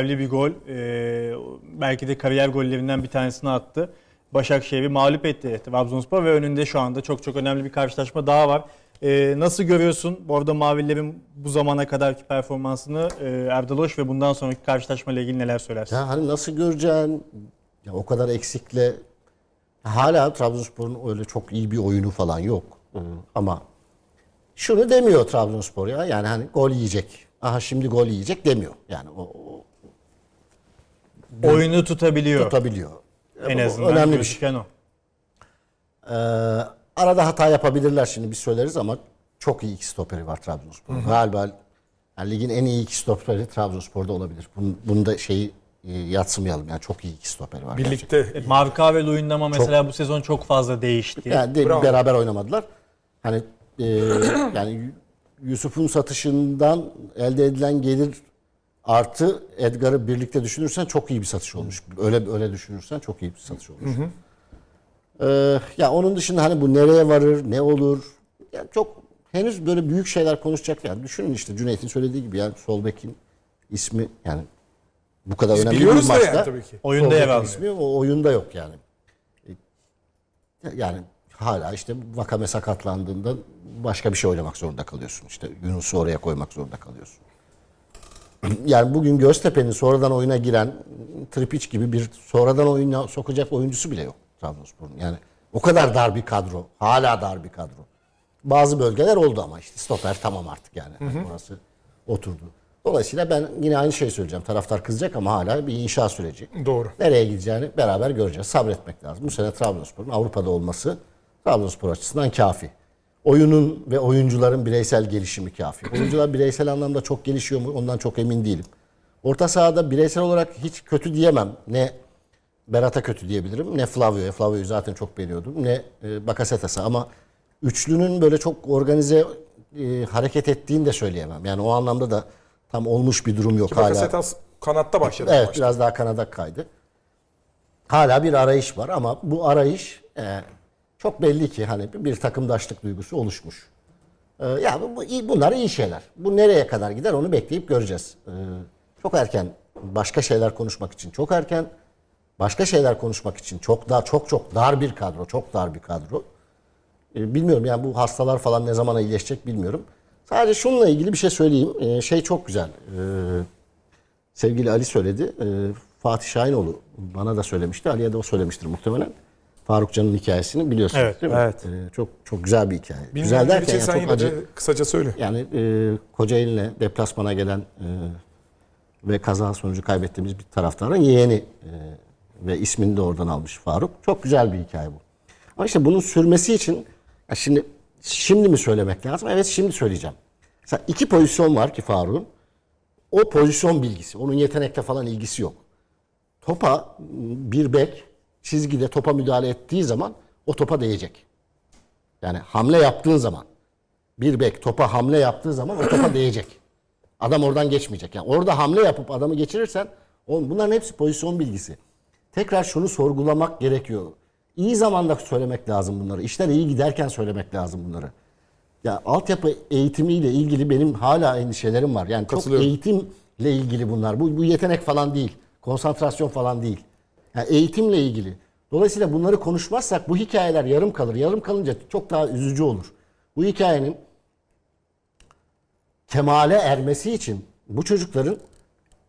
Önemli bir gol. Ee, belki de kariyer gollerinden bir tanesini attı. Başakşehir'i mağlup etti Trabzonspor ve önünde şu anda çok çok önemli bir karşılaşma daha var. Ee, nasıl görüyorsun bu arada Mavilerin bu zamana kadarki performansını e, Erdaloş ve bundan sonraki karşılaşma ile ilgili neler söylersin? Ya hani nasıl göreceksin? Ya o kadar eksikle hala Trabzonspor'un öyle çok iyi bir oyunu falan yok. Hı. Ama şunu demiyor Trabzonspor ya. Yani hani gol yiyecek. Aha şimdi gol yiyecek demiyor. Yani o, o Oyunu tutabiliyor tutabiliyor. en Bu azından önemli bir şey. o. Ee, arada hata yapabilirler şimdi biz söyleriz ama çok iyi iki stoperi var Trabzonspor'un. Galiba yani ligin en iyi iki stoperi Trabzonspor'da olabilir. Bunu, bunu da şeyi e, yatsımayalım. Yani çok iyi iki stoperi var. gerçekten. Birlikte Marka ve Luyendama mesela bu sezon çok fazla değişti. Yani de- Bravo. beraber oynamadılar. Hani e, yani Yusuf'un satışından elde edilen gelir artı Edgar'ı birlikte düşünürsen çok iyi bir satış olmuş. Öyle öyle düşünürsen çok iyi bir satış olmuş. Ee, ya onun dışında hani bu nereye varır, ne olur? Yani çok henüz böyle büyük şeyler konuşacak yani. Düşünün işte Cüneyt'in söylediği gibi yani sol bekin ismi yani bu kadar Biz önemli bir biliyoruz maçta. yani tabii ki. Oyunda yer almıyor. ismi o oyunda yok yani. Yani hala işte Vakame sakatlandığında başka bir şey oynamak zorunda kalıyorsun. İşte Yunus'u oraya koymak zorunda kalıyorsun. Yani bugün Göztepe'nin sonradan oyuna giren Tripic gibi bir sonradan oyuna sokacak oyuncusu bile yok Trabzonspor'un. Yani o kadar dar bir kadro. Hala dar bir kadro. Bazı bölgeler oldu ama işte stoper tamam artık yani. Yani Orası oturdu. Dolayısıyla ben yine aynı şeyi söyleyeceğim. Taraftar kızacak ama hala bir inşa süreci. Doğru. Nereye gideceğini beraber göreceğiz. Sabretmek lazım. Bu sene Trabzonspor'un Avrupa'da olması Trabzonspor açısından kafi. Oyunun ve oyuncuların bireysel gelişimi kafi. Oyuncular bireysel anlamda çok gelişiyor mu? Ondan çok emin değilim. Orta sahada bireysel olarak hiç kötü diyemem. Ne Berat'a kötü diyebilirim. Ne Flavio'ya. Flavio'yu zaten çok beğeniyordum. Ne e, Bakasetas'a ama üçlünün böyle çok organize e, hareket ettiğini de söyleyemem. Yani o anlamda da tam olmuş bir durum yok hala. Bakasetas kanatta başladı. Evet maçta. biraz daha kanada kaydı. Hala bir arayış var ama bu arayış e, çok belli ki hani bir, takımdaşlık duygusu oluşmuş. E, ya bu, bu bunlar iyi şeyler. Bu nereye kadar gider onu bekleyip göreceğiz. E, çok erken başka şeyler konuşmak için çok erken. Başka şeyler konuşmak için çok daha çok çok dar bir kadro, çok dar bir kadro. E, bilmiyorum yani bu hastalar falan ne zaman iyileşecek bilmiyorum. Sadece şununla ilgili bir şey söyleyeyim. Şey çok güzel. Sevgili Ali söyledi. Ee, Fatih Şahinoğlu bana da söylemişti. Ali'ye de o söylemiştir muhtemelen. Faruk Can'ın hikayesini biliyorsunuz Evet, değil mi? evet. Ee, çok çok güzel bir hikaye. güzel Bilmeyenler derken yani çok acı. de kısaca söyle. Yani e, Kocaeli'ne deplasmana gelen e, ve kaza sonucu kaybettiğimiz bir taraftarın yeğeni e, ve ismini de oradan almış Faruk. Çok güzel bir hikaye bu. Ama işte bunun sürmesi için ya şimdi şimdi mi söylemek lazım? Evet şimdi söyleyeceğim. Mesela iki pozisyon var ki Faruk'un. O pozisyon bilgisi, onun yetenekle falan ilgisi yok. Topa bir bek çizgide topa müdahale ettiği zaman o topa değecek. Yani hamle yaptığın zaman bir bek topa hamle yaptığı zaman o topa değecek. Adam oradan geçmeyecek. Yani orada hamle yapıp adamı geçirirsen oğlum bunların hepsi pozisyon bilgisi. Tekrar şunu sorgulamak gerekiyor. İyi zamanda söylemek lazım bunları. İşler iyi giderken söylemek lazım bunları. Ya altyapı eğitimiyle ilgili benim hala endişelerim var. Yani çok eğitimle ilgili bunlar. Bu, bu yetenek falan değil. Konsantrasyon falan değil. Yani eğitimle ilgili. Dolayısıyla bunları konuşmazsak bu hikayeler yarım kalır. Yarım kalınca çok daha üzücü olur. Bu hikayenin kemale ermesi için bu çocukların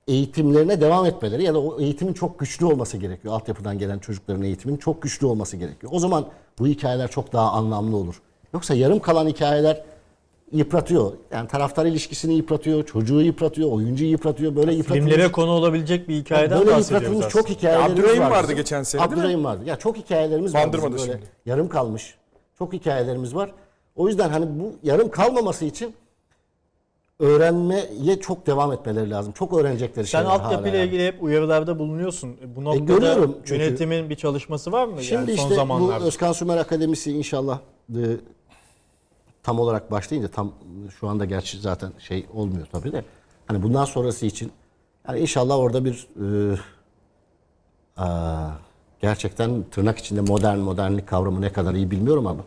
eğitimlerine devam etmeleri ya da o eğitimin çok güçlü olması gerekiyor. Altyapıdan gelen çocukların eğitiminin çok güçlü olması gerekiyor. O zaman bu hikayeler çok daha anlamlı olur. Yoksa yarım kalan hikayeler yıpratıyor. Yani taraftar ilişkisini yıpratıyor, çocuğu yıpratıyor, oyuncuyu yıpratıyor. Böyle yıpratılmış. Filmlere konu olabilecek bir hikayeden Böyle bahsediyoruz yıpratılmış aslında. çok hikayelerimiz Abdurrahim var. vardı geçen sene, değil mi? Abdurrahim vardı. Ya çok hikayelerimiz var. Bandırma'da bizim böyle şimdi. Yarım kalmış. Çok hikayelerimiz var. O yüzden hani bu yarım kalmaması için öğrenmeye çok devam etmeleri lazım. Çok öğrenecekleri Sen şeyler hala. altyapıyla yani. ilgili hep uyarılarda bulunuyorsun. Bu noktada görüyorum çünkü. yönetimin bir çalışması var mı? Şimdi yani son işte zamanlarda. bu Özkan Sümer Akademisi inşallah e, tam olarak başlayınca tam şu anda gerçi zaten şey olmuyor tabii de hani bundan sonrası için yani inşallah orada bir e, aa, gerçekten tırnak içinde modern modernlik kavramı ne kadar iyi bilmiyorum ama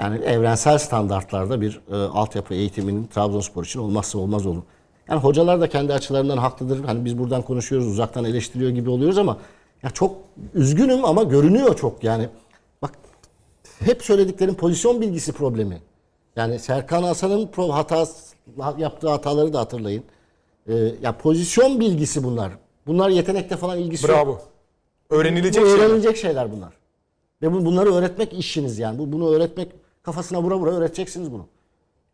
yani evrensel standartlarda bir e, altyapı eğitiminin Trabzonspor için olmazsa olmaz olur. Yani hocalar da kendi açılarından haklıdır. Hani biz buradan konuşuyoruz, uzaktan eleştiriyor gibi oluyoruz ama ya çok üzgünüm ama görünüyor çok yani. Bak hep söylediklerim pozisyon bilgisi problemi. Yani Serkan Hasan'ın hatası, yaptığı hataları da hatırlayın. Ee, ya pozisyon bilgisi bunlar. Bunlar yetenekte falan ilgisi yok. Bravo. Öğrenilecek Bu şey. öğrenilecek şeyler bunlar. Ve bu, bunları öğretmek işiniz yani. Bu, bunu öğretmek kafasına vura vura öğreteceksiniz bunu.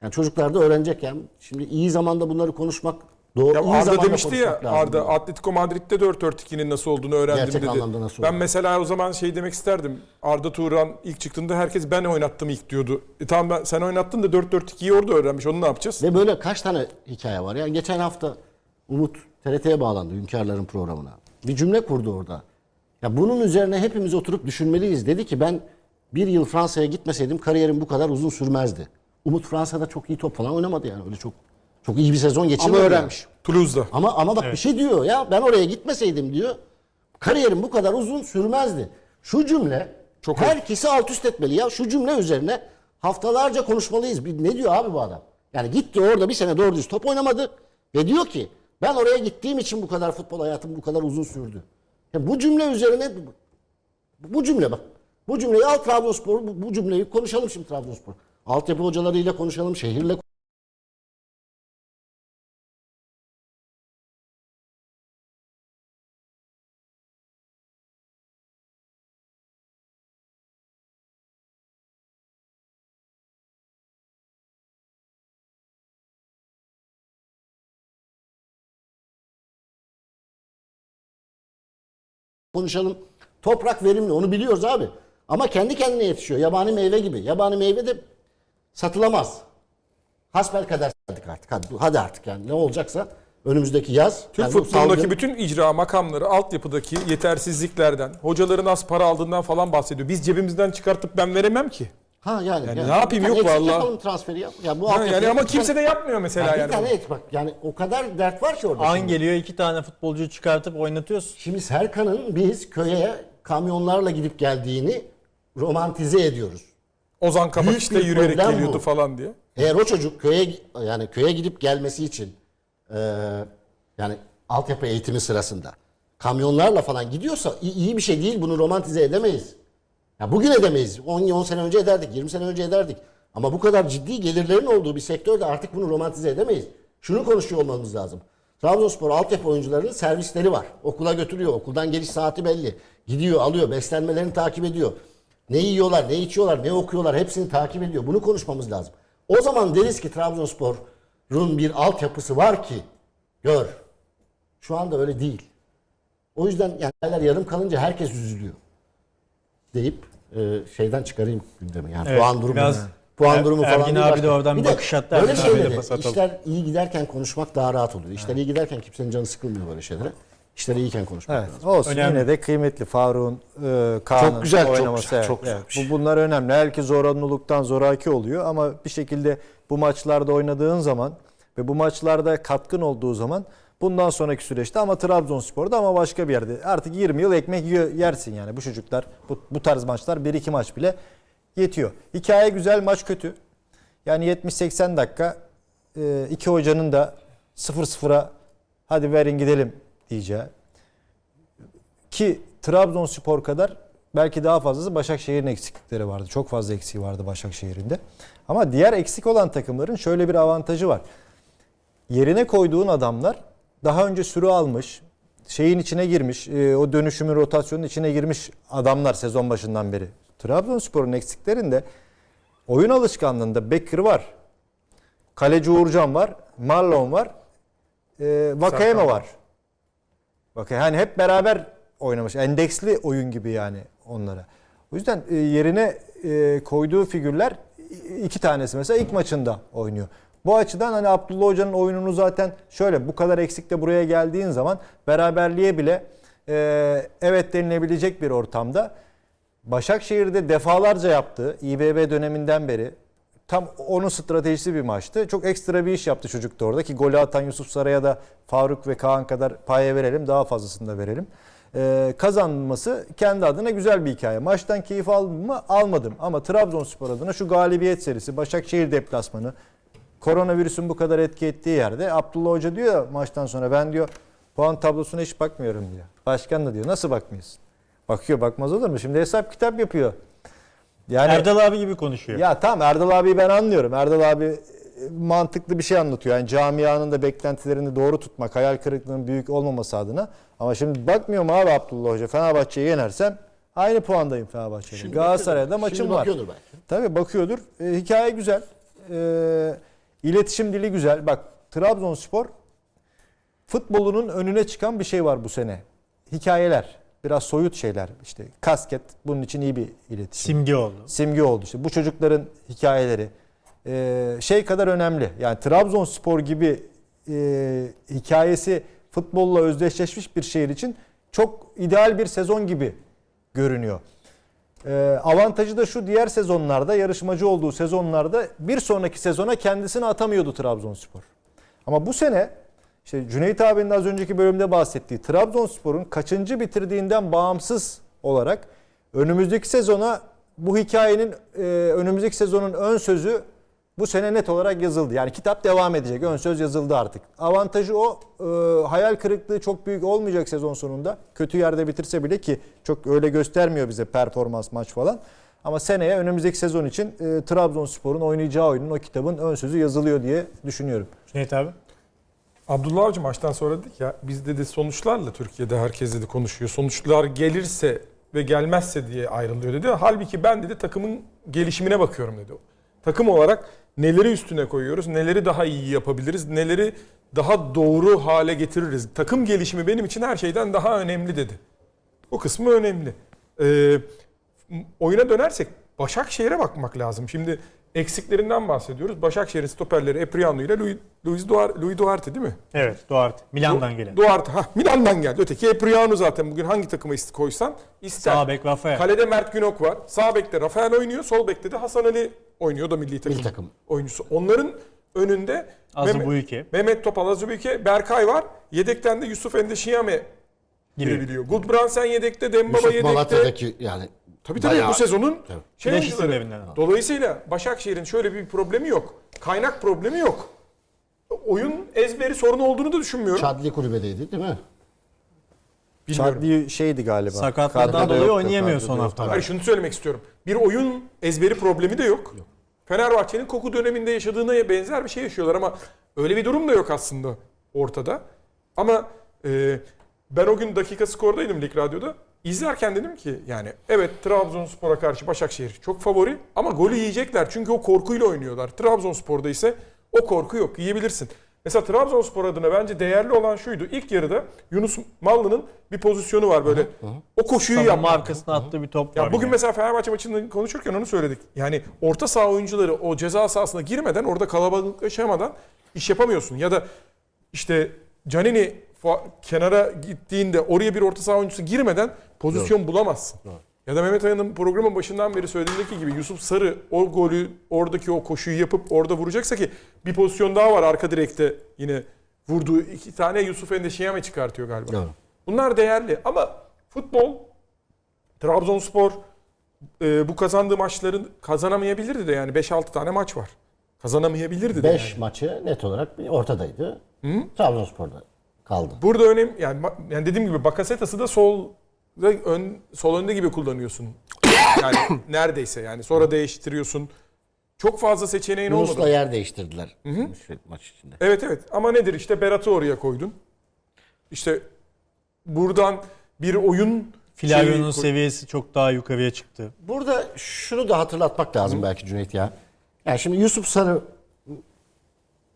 Yani çocuklar da öğrenecek yani. Şimdi iyi zamanda bunları konuşmak doğru. Ya Arda demişti ya. Arda Atletico Madrid'de 4-4-2'nin nasıl olduğunu öğrendim Gerçek dedi. anlamda nasıl ben mesela o zaman şey demek isterdim. Arda Turan ilk çıktığında herkes ben oynattım ilk diyordu. E tamam ben, sen oynattın da 4-4-2'yi orada öğrenmiş. Onu ne yapacağız? Ve böyle kaç tane hikaye var. Yani geçen hafta Umut TRT'ye bağlandı Hünkârların programına. Bir cümle kurdu orada. Ya bunun üzerine hepimiz oturup düşünmeliyiz. Dedi ki ben bir yıl Fransa'ya gitmeseydim kariyerim bu kadar uzun sürmezdi. Umut Fransa'da çok iyi top falan oynamadı yani. Öyle çok çok iyi bir sezon geçirmedi. Ama öğrenmiş. Toulouse'da. Ama ama bak bir şey diyor ya ben oraya gitmeseydim diyor. Kariyerim bu kadar uzun sürmezdi. Şu cümle Çok herkesi alt üst etmeli ya. Şu cümle üzerine haftalarca konuşmalıyız. Bir- Ne diyor abi bu adam? Yani gitti orada bir sene doğru düz top oynamadı ve diyor ki ben oraya gittiğim için bu kadar futbol hayatım bu kadar uzun sürdü. Ya bu cümle üzerine bu, bu cümle bak. Bu cümleyi al Trabzonspor bu, bu cümleyi konuşalım şimdi Trabzonspor. Altyapı hocalarıyla konuşalım, şehirle konuşalım. Toprak verimli onu biliyoruz abi. Ama kendi kendine yetişiyor. Yabani meyve gibi. Yabani meyve de satılamaz. Hasbel kadar artık artık. Hadi, hadi artık yani ne olacaksa önümüzdeki yaz. Türk yani futbolundaki salgın- bütün icra makamları altyapıdaki yetersizliklerden, hocaların az para aldığından falan bahsediyor. Biz cebimizden çıkartıp ben veremem ki. Ha yani, Yani ne yapayım, yok eksik vallahi. yapalım transferi yap. Ya bu Ha, altyapı- yani ama kimse de yapmıyor mesela Ya bir yani. tane bunu. et bak yani o kadar dert var ki orada. An şimdi. geliyor iki tane futbolcuyu çıkartıp oynatıyorsun. Şimdi Serkan'ın biz köye kamyonlarla gidip geldiğini romantize ediyoruz. Ozan Kabak Büyük işte bir yürüyerek problem geliyordu bu. falan diye. Eğer o çocuk köye yani köye gidip gelmesi için e, yani altyapı eğitimi sırasında kamyonlarla falan gidiyorsa iyi, iyi bir şey değil bunu romantize edemeyiz. Ya bugün edemeyiz. 10 10 sene önce ederdik, 20 sene önce ederdik. Ama bu kadar ciddi gelirlerin olduğu bir sektörde artık bunu romantize edemeyiz. Şunu konuşuyor olmamız lazım. Trabzonspor altyapı oyuncularının servisleri var. Okula götürüyor. Okuldan geliş saati belli. Gidiyor, alıyor, beslenmelerini takip ediyor. Ne yiyorlar, ne içiyorlar, ne okuyorlar hepsini takip ediyor. Bunu konuşmamız lazım. O zaman deriz ki Trabzonspor'un bir altyapısı var ki gör. Şu anda öyle değil. O yüzden yani yarım kalınca herkes üzülüyor. Deyip şeyden çıkarayım gündemi. Yani Evet, puan durumu. biraz puan Er- durumu falan Ergin abi başka. de oradan Bir bakış attı, Böyle şeyleri işler iyi giderken konuşmak daha rahat oluyor. İşler iyi giderken kimsenin canı sıkılmıyor böyle şeylere. İşler iyiyken konuşmak Evet, lazım. olsun Önemli. yine de kıymetli Faruk'un, e, Kaan'ın Çok güzel, çok oynaması. güzel, evet, çok güzel evet. bir şey. Bu bunlar önemli. Herkes zorunluluktan zoraki oluyor ama bir şekilde bu maçlarda oynadığın zaman ve bu maçlarda katkın olduğu zaman bundan sonraki süreçte ama Trabzonspor'da ama başka bir yerde artık 20 yıl ekmek yersin yani bu çocuklar bu, bu tarz maçlar 1-2 maç bile yetiyor. Hikaye güzel maç kötü. Yani 70-80 dakika e, iki hocanın da 0-0'a hadi verin gidelim diyeceği. Ki Trabzonspor kadar belki daha fazlası Başakşehir'in eksiklikleri vardı. Çok fazla eksiği vardı Başakşehir'in. Ama diğer eksik olan takımların şöyle bir avantajı var. Yerine koyduğun adamlar daha önce sürü almış, şeyin içine girmiş, e, o dönüşümün rotasyonun içine girmiş adamlar sezon başından beri. Trabzonspor'un eksiklerinde oyun alışkanlığında Becker var. Kaleci Uğurcan var. Marlon var. E, Vakayeme var. Bak yani hep beraber oynamış. Endeksli oyun gibi yani onlara. O yüzden e, yerine e, koyduğu figürler iki tanesi mesela ilk maçında oynuyor. Bu açıdan hani Abdullah Hoca'nın oyununu zaten şöyle bu kadar eksikle buraya geldiğin zaman beraberliğe bile e, evet denilebilecek bir ortamda Başakşehir'de defalarca yaptığı İBB döneminden beri tam onun stratejisi bir maçtı. Çok ekstra bir iş yaptı çocuk da orada ki golü atan Yusuf Saray'a da Faruk ve Kaan kadar paya verelim daha fazlasını da verelim. Ee, kazanması kendi adına güzel bir hikaye. Maçtan keyif aldım mı? Almadım. Ama Trabzonspor adına şu galibiyet serisi, Başakşehir deplasmanı koronavirüsün bu kadar etki ettiği yerde Abdullah Hoca diyor ya maçtan sonra ben diyor puan tablosuna hiç bakmıyorum diyor. Başkan da diyor nasıl bakmıyorsun? Bakıyor bakmaz olur mu? Şimdi hesap kitap yapıyor. Yani Erdal abi gibi konuşuyor. ya tamam Erdal abi ben anlıyorum. Erdal abi e, mantıklı bir şey anlatıyor. Yani camianın da beklentilerini doğru tutmak, hayal kırıklığının büyük olmaması adına. Ama şimdi bakmıyorum abi Abdullah Hoca. Fenerbahçe'yi yenersem aynı puandayım Fenerbahçe'yle. Şimdi Galatasaray'da bakıyordur. maçım Şimdi var. bakıyordur belki. Tabii bakıyordur. E, hikaye güzel. E, iletişim dili güzel. Bak Trabzonspor futbolunun önüne çıkan bir şey var bu sene. Hikayeler. Biraz soyut şeyler. İşte kasket bunun için iyi bir iletişim Simge oldu. simge oldu. İşte bu çocukların hikayeleri e, şey kadar önemli. Yani Trabzonspor gibi e, hikayesi futbolla özdeşleşmiş bir şehir için çok ideal bir sezon gibi görünüyor. E, avantajı da şu diğer sezonlarda yarışmacı olduğu sezonlarda bir sonraki sezona kendisini atamıyordu Trabzonspor. Ama bu sene işte Cüneyt abinin az önceki bölümde bahsettiği Trabzonspor'un kaçıncı bitirdiğinden bağımsız olarak önümüzdeki sezona bu hikayenin e, önümüzdeki sezonun ön sözü bu sene net olarak yazıldı. Yani kitap devam edecek. Ön söz yazıldı artık. Avantajı o. e, hayal kırıklığı çok büyük olmayacak sezon sonunda. Kötü yerde bitirse bile ki çok öyle göstermiyor bize performans maç falan. Ama seneye önümüzdeki sezon için e, Trabzonspor'un oynayacağı oyunun o kitabın ön sözü yazılıyor diye düşünüyorum. Cüneyt abi. Abdullah Avcı maçtan sonra dedik ya biz dedi sonuçlarla Türkiye'de herkes dedi konuşuyor. Sonuçlar gelirse ve gelmezse diye ayrılıyor dedi. Halbuki ben dedi takımın gelişimine bakıyorum dedi. Takım olarak neleri üstüne koyuyoruz, neleri daha iyi yapabiliriz, neleri daha doğru hale getiririz. Takım gelişimi benim için her şeyden daha önemli dedi. O kısmı önemli. Ee, oyuna dönersek Başakşehir'e bakmak lazım. Şimdi eksiklerinden bahsediyoruz. Başakşehir'in stoperleri Epriano ile Luis, Luis Duar- Luis Duarte değil mi? Evet Duarte. Milan'dan gelen. Duarte. Ha, Milan'dan geldi. Öteki Epriano zaten bugün hangi takıma ist- koysan ister. Sağ bek Rafael. Kalede Mert Günok var. Sağ bekte Rafael oynuyor. Sol bekte de Hasan Ali oynuyor da milli takım, Milli takım. oyuncusu. Onların önünde Azı Mehmet-. Mehmet Topal, Azubike, Berkay var. Yedekten de Yusuf Endişiyame Giriyor. girebiliyor. Gudbrandsen yedekte, Dembaba Yusuf yedekte. Malatya'daki yani Tabii tabii bayağı- bu sezonun Tabii. şey oyuncuları. aldı. Dolayısıyla Başakşehir'in şöyle bir problemi yok. Kaynak problemi yok. Oyun ezberi sorunu olduğunu da düşünmüyorum. Çadli kulübedeydi değil mi? Bilmiyorum. Çadli şeydi galiba. Kadroda dolayı yoktu, oynayamıyor son haftalar. Hayır şunu söylemek istiyorum. Bir oyun ezberi problemi de yok. Fenerbahçe'nin koku döneminde yaşadığına benzer bir şey yaşıyorlar ama öyle bir durum da yok aslında ortada. Ama e, ben o gün dakika skordaydım Lig Radyo'da. İzlerken dedim ki yani evet Trabzonspor'a karşı Başakşehir çok favori ama golü yiyecekler. Çünkü o korkuyla oynuyorlar. Trabzonspor'da ise o korku yok. Yiyebilirsin. Mesela Trabzonspor adına bence değerli olan şuydu. İlk yarıda Yunus Mallı'nın bir pozisyonu var böyle. O koşuyu Savunma yapmak. arkasına attığı bir top var. Ya bugün yine. mesela Fenerbahçe maçında konuşurken onu söyledik. Yani orta saha oyuncuları o ceza sahasına girmeden orada kalabalıklaşamadan iş yapamıyorsun. Ya da işte Canini kenara gittiğinde oraya bir orta saha oyuncusu girmeden pozisyon bulamazsın. Ya da Mehmet Aya'nın programın başından beri söylediğindeki gibi Yusuf Sarı o golü oradaki o koşuyu yapıp orada vuracaksa ki bir pozisyon daha var arka direkte yine vurduğu iki tane Yusuf Endeşiyame çıkartıyor galiba. Doğru. Bunlar değerli ama futbol Trabzonspor e, bu kazandığı maçların kazanamayabilirdi de yani 5-6 tane maç var. Kazanamayabilirdi de 5 yani. maçı net olarak ortadaydı. Trabzonspor'da kaldı. Burada önem yani, yani dediğim gibi Bakasetas'ı da sol ön sol önde gibi kullanıyorsun. Yani neredeyse yani sonra değiştiriyorsun. Çok fazla seçeneğin Yunus'la olmadı. yer değiştirdiler Şu maç içinde. Evet evet ama nedir işte Berat'ı oraya koydun. İşte buradan bir oyun şeyi koy- seviyesi çok daha yukarıya çıktı. Burada şunu da hatırlatmak lazım belki Cüneyt ya. Yani şimdi Yusuf Sarı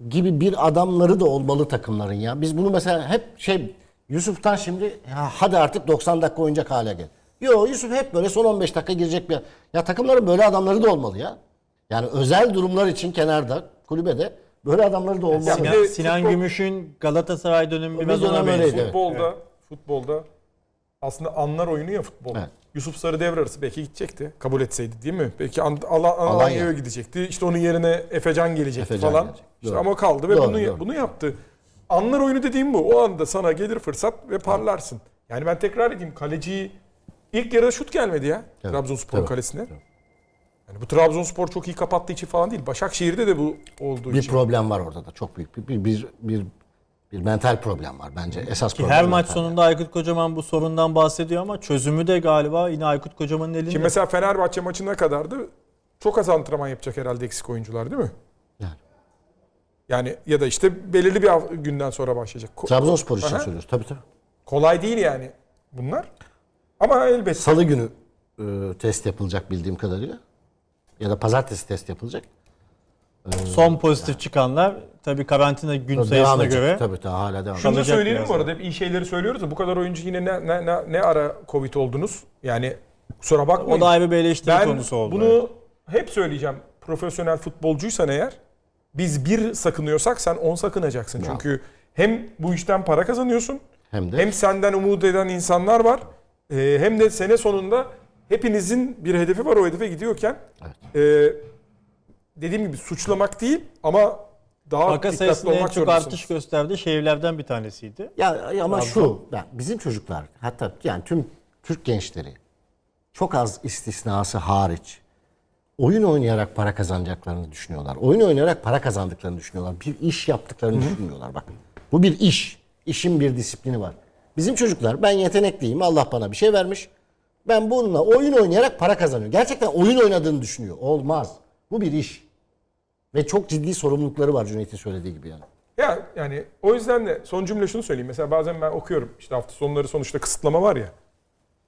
gibi bir adamları da olmalı takımların ya. Biz bunu mesela hep şey Yusuf'tan şimdi ya hadi artık 90 dakika oynayacak hale gel. Yo Yusuf hep böyle son 15 dakika girecek bir. Ya takımların böyle adamları da olmalı ya. Yani özel durumlar için kenarda, kulübede böyle adamları da olmalı. Ya Sinan, Sinan futbol- Gümüş'ün Galatasaray dönemi Bir biraz ona benziyor. evet. Futbolda, futbolda aslında anlar oyunu ya futbol. Evet. Yusuf Sarı devre arası belki gidecekti. Kabul etseydi değil mi? Belki An- Ala- Alanya'ya gidecekti. İşte onun yerine Efecan gelecekti Efecan falan. gelecek. İşte Doğru. ama kaldı ve Doğru, bunu doğru. bunu yaptı. Anlar oyunu dediğim bu. O anda sana gelir fırsat ve parlarsın. Yani ben tekrar edeyim kaleciyi ilk yarıda şut gelmedi ya Evet, Trabzonspor kalesine. Yani bu Trabzonspor çok iyi kapattığı için falan değil. Başakşehir'de de bu olduğu Bir için. problem var orada da çok büyük bir bir bir, bir, bir mental problem var bence. Esas Ki problem her maç sonunda Aykut Kocaman bu sorundan bahsediyor ama çözümü de galiba yine Aykut Kocaman'ın elinde. Şimdi mesela Fenerbahçe maçına kadardı çok az antrenman yapacak herhalde eksik oyuncular değil mi? Yani. Yani ya da işte belirli bir günden sonra başlayacak. Trabzonspor için Aha. söylüyoruz. Tabii tabii. kolay değil yani bunlar. Ama elbette. Salı günü e, test yapılacak bildiğim kadarıyla. Ya da pazartesi test yapılacak. Son pozitif çıkanlar tabii karantina gün sayısına Devam edecek. göre Tabii tabii hala devam Şunu da kalacak söyleyelim biraz bu arada hep iyi şeyleri söylüyoruz da bu kadar oyuncu yine ne, ne, ne, ne ara Covid oldunuz? Yani kusura bakmayın. o da ayrı bir eleştiri ben konusu oldu. bunu hep söyleyeceğim. Profesyonel futbolcuysan eğer biz bir sakınıyorsak sen on sakınacaksın. Çünkü hem bu işten para kazanıyorsun Hem de hem senden umut eden insanlar var e, hem de sene sonunda hepinizin bir hedefi var o hedefe gidiyorken e, dediğim gibi suçlamak değil ama daha Vaka dikkatli sayısında en olmak çok zorundasınız. artış gösterdiği şehirlerden bir tanesiydi. Ya ya ama şu, yani bizim çocuklar hatta yani tüm Türk gençleri çok az istisnası hariç oyun oynayarak para kazanacaklarını düşünüyorlar. Oyun oynayarak para kazandıklarını düşünüyorlar. Bir iş yaptıklarını düşünmüyorlar bak. Bu bir iş. İşin bir disiplini var. Bizim çocuklar ben yetenekliyim. Allah bana bir şey vermiş. Ben bununla oyun oynayarak para kazanıyor. Gerçekten oyun oynadığını düşünüyor. Olmaz. Bu bir iş. Ve çok ciddi sorumlulukları var Cüneyt'in söylediği gibi yani. Ya yani o yüzden de son cümle şunu söyleyeyim. Mesela bazen ben okuyorum işte hafta sonları sonuçta kısıtlama var ya.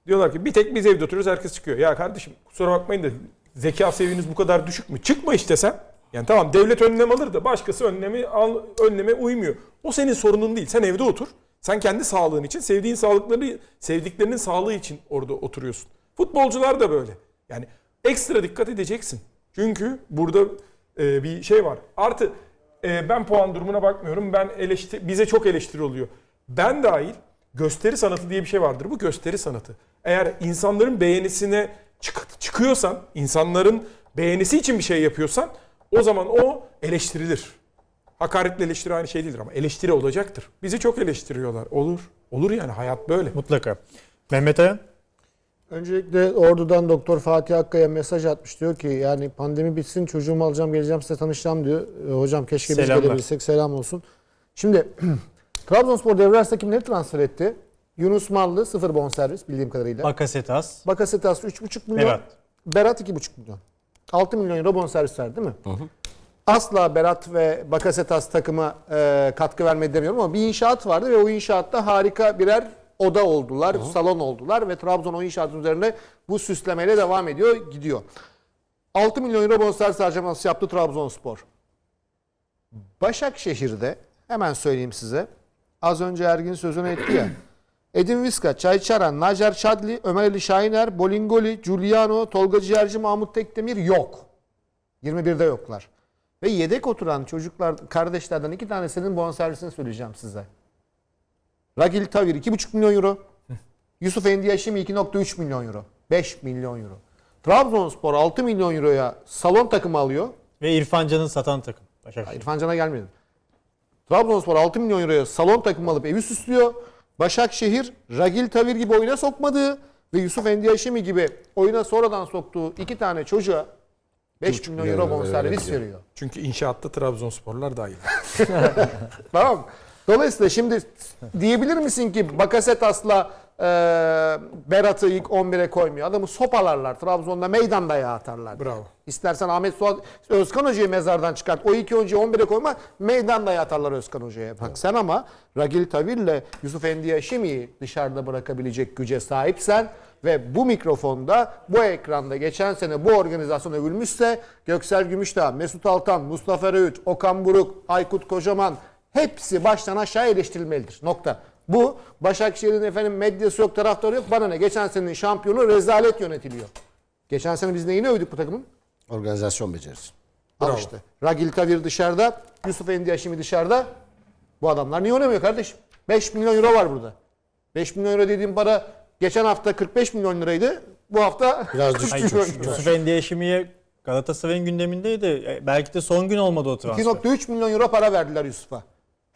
Diyorlar ki bir tek biz evde oturuyoruz herkes çıkıyor. Ya kardeşim kusura bakmayın da zeka seviyeniz bu kadar düşük mü? Çıkma işte sen. Yani tamam devlet önlem alır da başkası önlemi al, önleme uymuyor. O senin sorunun değil. Sen evde otur. Sen kendi sağlığın için, sevdiğin sağlıkları, sevdiklerinin sağlığı için orada oturuyorsun. Futbolcular da böyle. Yani ekstra dikkat edeceksin. Çünkü burada e, bir şey var. Artı e, ben puan durumuna bakmıyorum. Ben eleştir bize çok eleştiri oluyor. Ben dahil gösteri sanatı diye bir şey vardır. Bu gösteri sanatı. Eğer insanların beğenisine çık- çıkıyorsan, insanların beğenisi için bir şey yapıyorsan o zaman o eleştirilir. Hakaretle eleştiri aynı şey değildir ama eleştiri olacaktır. Bizi çok eleştiriyorlar. Olur. Olur yani hayat böyle. Mutlaka. Mehmet Ayan? Öncelikle Ordu'dan Doktor Fatih Akkaya mesaj atmış. Diyor ki yani pandemi bitsin çocuğumu alacağım geleceğim size tanışacağım diyor. E, hocam keşke biz Selamlar. gelebilsek selam olsun. Şimdi Trabzonspor devre arasında kimleri transfer etti? Yunus Mallı sıfır bonservis bildiğim kadarıyla. Bakasetas. Bakasetas 3,5 milyon. Berat. Berat 2,5 milyon. 6 milyon euro bonservis verdi değil mi? Asla Berat ve Bakasetas takıma e, katkı vermedi demiyorum ama bir inşaat vardı ve o inşaatta harika birer oda oldular, salon oldular ve Trabzon o inşaatın üzerine bu süslemeyle devam ediyor, gidiyor. 6 milyon euro bonservis harcaması yaptı Trabzonspor. Başakşehir'de hemen söyleyeyim size. Az önce Ergin sözünü etti ya. Edin Viska, Çayçaran, Nacer Çadli, Ömer Ali Şahiner, Bolingoli, Giuliano, Tolga Ciğerci, Mahmut Tekdemir yok. 21'de yoklar. Ve yedek oturan çocuklar, kardeşlerden iki tanesinin bonservisini söyleyeceğim size. Ragil Tavir 2,5 milyon euro. Yusuf Endiaşimi 2,3 milyon euro. 5 milyon euro. Trabzonspor 6 milyon euroya salon takımı alıyor. Ve İrfan Can'ı satan takım. Başakşehir. İrfan Can'a gelmedim. Trabzonspor 6 milyon euroya salon takımı alıp evi süslüyor. Başakşehir Ragil Tavir gibi oyuna sokmadığı ve Yusuf Endiaşimi gibi oyuna sonradan soktuğu iki tane çocuğa 5 milyon milyon euro bonservis veriyor. veriyor. Çünkü inşaatta Trabzonsporlar dahil. Tamam. Dolayısıyla şimdi diyebilir misin ki Bakasetas'la e, Berat'ı ilk 11'e koymuyor. Adamı sopalarlar. Trabzon'da meydan dayağı atarlar. Bravo. İstersen Ahmet Suat, Özkan Hoca'yı mezardan çıkart. O iki oyuncuyu 11'e koyma. Meydan dayağı atarlar Özkan Hoca'ya. Bak sen ama Ragil Tavir'le Yusuf Endiaşimi'yi dışarıda bırakabilecek güce sahipsen ve bu mikrofonda, bu ekranda geçen sene bu organizasyon övülmüşse Göksel Gümüşdağ, Mesut Altan, Mustafa Röğüt, Okan Buruk, Aykut Kocaman hepsi baştan aşağı eleştirilmelidir. Nokta. Bu Başakşehir'in efendim medyası yok, taraftarı yok. Bana ne? Geçen senenin şampiyonu rezalet yönetiliyor. Geçen sene biz neyini övdük bu takımın? Organizasyon becerisi. Al Bravo. işte. Ragil Tavir dışarıda, Yusuf Endiaşimi dışarıda. Bu adamlar niye oynamıyor kardeşim? 5 milyon euro var burada. 5 milyon euro dediğim para geçen hafta 45 milyon liraydı. Bu hafta Biraz 40 düştü. Yusuf. Yusuf Endiaşimi'ye Galatasaray'ın gündemindeydi. E, Belki de son gün olmadı o transfer. 2.3 milyon euro para verdiler Yusuf'a.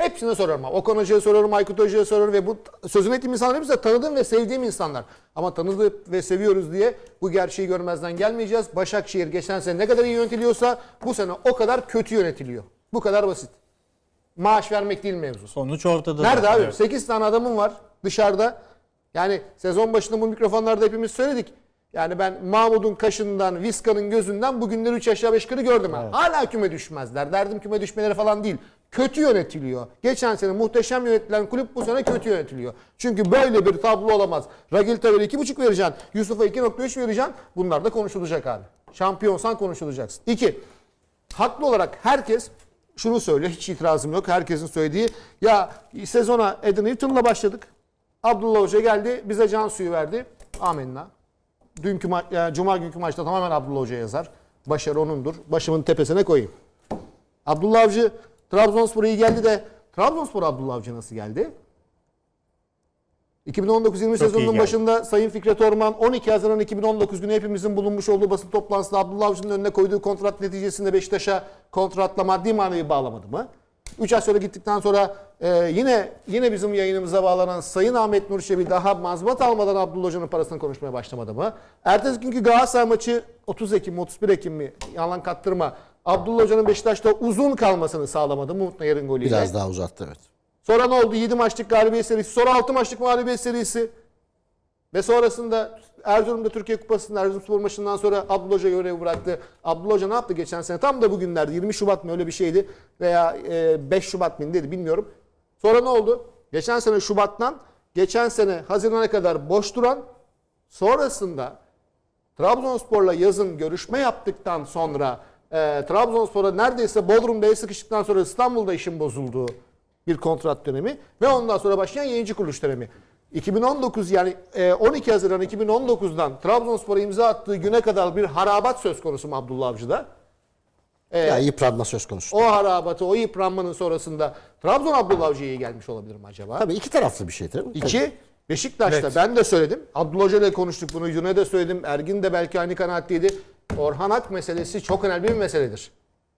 Hepsine sorarım. Okan Hoca'ya sorarım, Aykut Hoca'ya sorarım ve bu sözünü ettiğim insanlar hepsi de tanıdığım ve sevdiğim insanlar. Ama tanıdık ve seviyoruz diye bu gerçeği görmezden gelmeyeceğiz. Başakşehir geçen sene ne kadar iyi yönetiliyorsa bu sene o kadar kötü yönetiliyor. Bu kadar basit. Maaş vermek değil mevzu. Sonuç ortada. Nerede abi? evet. 8 tane adamım var dışarıda. Yani sezon başında bu mikrofonlarda hepimiz söyledik. Yani ben Mahmut'un kaşından, Viska'nın gözünden bugünleri 3 aşağı 5 yukarı gördüm. ha. Hala küme düşmezler. Derdim küme düşmeleri falan değil. Kötü yönetiliyor. Geçen sene muhteşem yönetilen kulüp bu sene kötü yönetiliyor. Çünkü böyle bir tablo olamaz. Ragil Taver'e 2,5 vereceksin. Yusuf'a 2,3 vereceksin. Bunlar da konuşulacak abi. Şampiyonsan konuşulacaksın. 2. Haklı olarak herkes şunu söylüyor. Hiç itirazım yok. Herkesin söylediği. Ya sezona Eden Newton'la başladık. Abdullah Hoca geldi. Bize can suyu verdi. Amenna. Dünkü ma- yani Cuma günkü maçta tamamen Abdullah Hoca yazar. Başarı onundur. Başımın tepesine koyayım. Abdullah Avcı Trabzonspor'a iyi geldi de Trabzonspor Abdullah Avcı nasıl geldi? 2019-20 iyi sezonunun başında Sayın Fikret Orman 12 Haziran 2019 günü hepimizin bulunmuş olduğu basın toplantısında Abdullah Avcı'nın önüne koyduğu kontrat neticesinde Beşiktaş'a kontratla maddi manevi bağlamadı mı? 3 ay sonra gittikten sonra e, yine yine bizim yayınımıza bağlanan Sayın Ahmet Nur Çebi daha mazbat almadan Abdullah Hoca'nın parasını konuşmaya başlamadı mı? Ertesi günkü Galatasaray maçı 30 Ekim mi 31 Ekim mi yalan kattırma. Abdullah Hoca'nın Beşiktaş'ta uzun kalmasını sağlamadı Umut Nayar'ın golüyle? Biraz daha uzattı evet. Sonra ne oldu? 7 maçlık galibiyet serisi. Sonra 6 maçlık mağlubiyet serisi. Ve sonrasında Erzurum'da Türkiye Kupası'nda Erzurumspor maçından sonra Abdullah Hoca görevi bıraktı. Abdullah Hoca ne yaptı geçen sene? Tam da bugünlerde 20 Şubat mı öyle bir şeydi veya e, 5 Şubat mı dedi bilmiyorum. Sonra ne oldu? Geçen sene Şubat'tan geçen sene Haziran'a kadar boş duran sonrasında Trabzonspor'la yazın görüşme yaptıktan sonra e, Trabzonspor'a neredeyse Bodrum'da el sıkıştıktan sonra İstanbul'da işin bozulduğu bir kontrat dönemi ve ondan sonra başlayan yayıncı kuruluş dönemi. 2019 yani e, 12 Haziran 2019'dan Trabzonspor'a imza attığı güne kadar bir harabat söz konusu mu Abdullah Avcı'da? E, Ya yıpranma söz konusu. o harabatı, o yıpranmanın sonrasında Trabzon Abdullah Avcı'ya iyi gelmiş olabilir mi acaba? Tabii iki taraflı bir şey tabii. İki, Beşiktaş'ta Net. ben de söyledim. Abdullah Hoca ile konuştuk bunu. Yüne de söyledim. Ergin de belki aynı kanaatteydi. Orhan Ak meselesi çok önemli bir meseledir.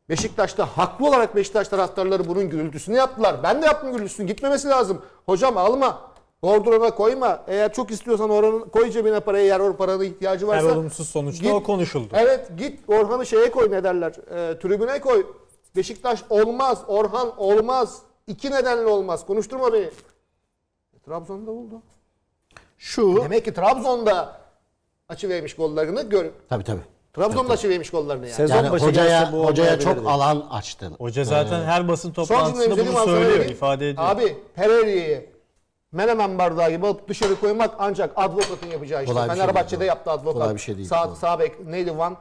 Beşiktaş'ta haklı olarak Beşiktaş taraftarları bunun gürültüsünü yaptılar. Ben de yaptım gürültüsünü. Gitmemesi lazım. Hocam alma. Bordrona koyma. Eğer çok istiyorsan oranın koy cebine parayı eğer o paranın ihtiyacı Her varsa. olumsuz sonuçta Git- o konuşuldu. Evet git Orhan'ı şeye koy ne derler. E, tribüne koy. Beşiktaş olmaz. Orhan olmaz. İki nedenle olmaz. Konuşturma beni. E, Trabzon'da oldu. Şu Demek ki Trabzon'da açı vermiş gollerini gör. tabii tabii. Trabzon'da açı vermiş gollerini yani. Sezon Yani başı hocaya bu hocaya çok alan açtı. Hoca zaten her basın Son toplantısında bunu söylüyor, söyleyeyim. ifade ediyor. Abi Pereira'yı menemen bardağı gibi alıp dışarı koymak ancak advokatın yapacağı işte. Kolay şey Fenerbahçe'de değil, yaptı advokat. Kolay bir şey değil, Sağ, sağ bek neydi Van?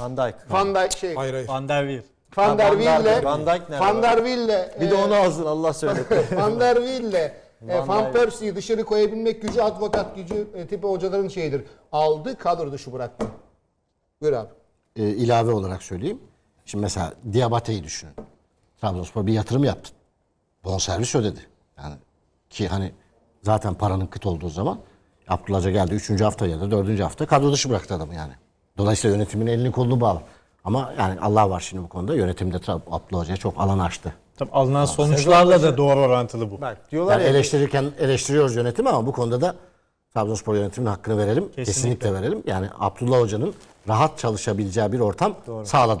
Van Dijk. Van Dijk şey. Hayır hayır. Van der Wiel. Van der Wiel'le Van Dijk nerede Van der Wiel'le Bir de e, onu alsın Allah söyletti. Van der Wiel'le e, Van Van. Persie'yi dışarı koyabilmek gücü advokat gücü e, tipi hocaların şeyidir. Aldı kadro dışı bıraktı. Buyur abi. e, ilave olarak söyleyeyim. Şimdi mesela Diabate'yi düşünün. Trabzonspor bir yatırım yaptı. Bonservis ödedi. Yani ki hani zaten paranın kıt olduğu zaman Abdullah geldi 3. hafta ya da 4. hafta kadro dışı bıraktı adamı yani. Dolayısıyla yönetimin elini kolunu bağlı. Ama yani Allah var şimdi bu konuda. Yönetimde Abdullah Hoca'ya çok alan açtı. Tabii alınan sonuçlarla da doğru orantılı bu. Bak diyorlar Yani ya eleştirirken eleştiriyoruz yönetimi ama bu konuda da Trabzonspor yönetiminin hakkını verelim. Kesinlikle. Kesinlikle, verelim. Yani Abdullah Hoca'nın rahat çalışabileceği bir ortam sağladı.